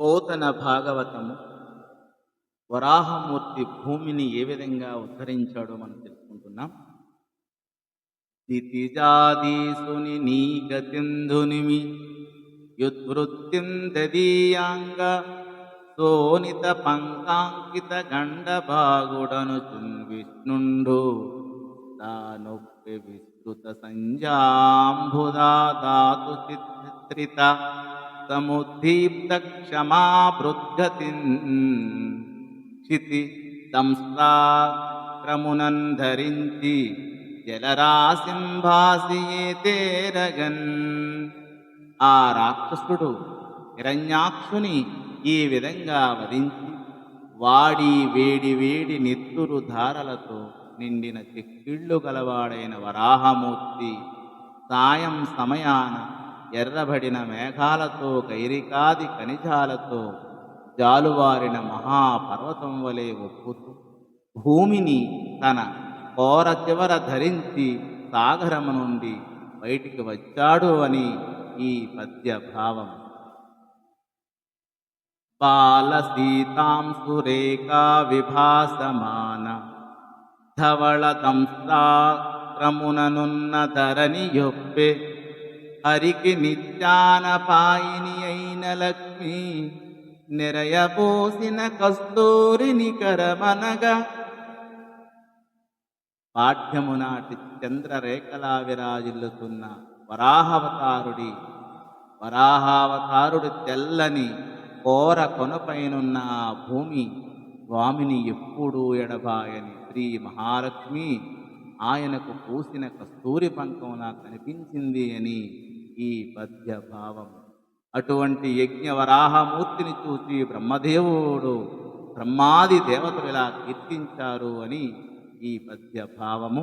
పోతన భాగవతము వరాహమూర్తి భూమిని ఏ విధంగా ఉద్ధరించాడో మనం తెలుసుకుంటున్నాం. స్థితిజాదీసుని నీ గతింధునిమి యుద్వృత్తిం దదీయాంగ సోనిత పంకాంకిత గండభాగుడను విష్ణుండు దానొప్పి విస్తృత సంజాంబుదా దాతు చిత్రిత సముద్దీప్త క్షమాభృద్గతిన్ క్షితి సంస్కారమునం ధరించి జలరాశింభాసియేతేరగన్ ఆ రాక్షసుడు హిరణ్యాక్షుని ఈ విధంగా వధించి వాడి వేడి వేడి నెత్తురు ధారలతో నిండిన చెక్కిళ్ళు గలవాడైన వరాహమూర్తి సాయం సమయాన ఎర్రబడిన మేఘాలతో కైరికాది ఖనిజాలతో జాలువారిన మహాపర్వతం వలె ఒప్పుతూ భూమిని తన కోర చివర ధరించి సాగరము నుండి బయటికి వచ్చాడు అని ఈ పద్య భావం బాల సీతాంశురేఖా విభాసమాన ధవళ తంస్త్రముననున్న ధరణి యొప్పే హరికి నిత్యాన పాయిని అయిన లక్ష్మి నిరయపోసిన కస్తూరిని కరమనగా పాఠ్యము నాటి చంద్రరేఖలా విరాజిల్లుతున్న వరాహావతారుడి వరాహావతారుడి తెల్లని కోర కొనపైనున్న ఆ భూమి స్వామిని ఎప్పుడూ ఎడబాయని శ్రీ మహాలక్ష్మి ఆయనకు పూసిన కస్తూరి పంకంలా కనిపించింది అని ఈ పద్య భావం అటువంటి యజ్ఞ వరాహమూర్తిని చూసి బ్రహ్మదేవుడు బ్రహ్మాది దేవతలు ఇలా కీర్తించారు అని ఈ పద్య భావము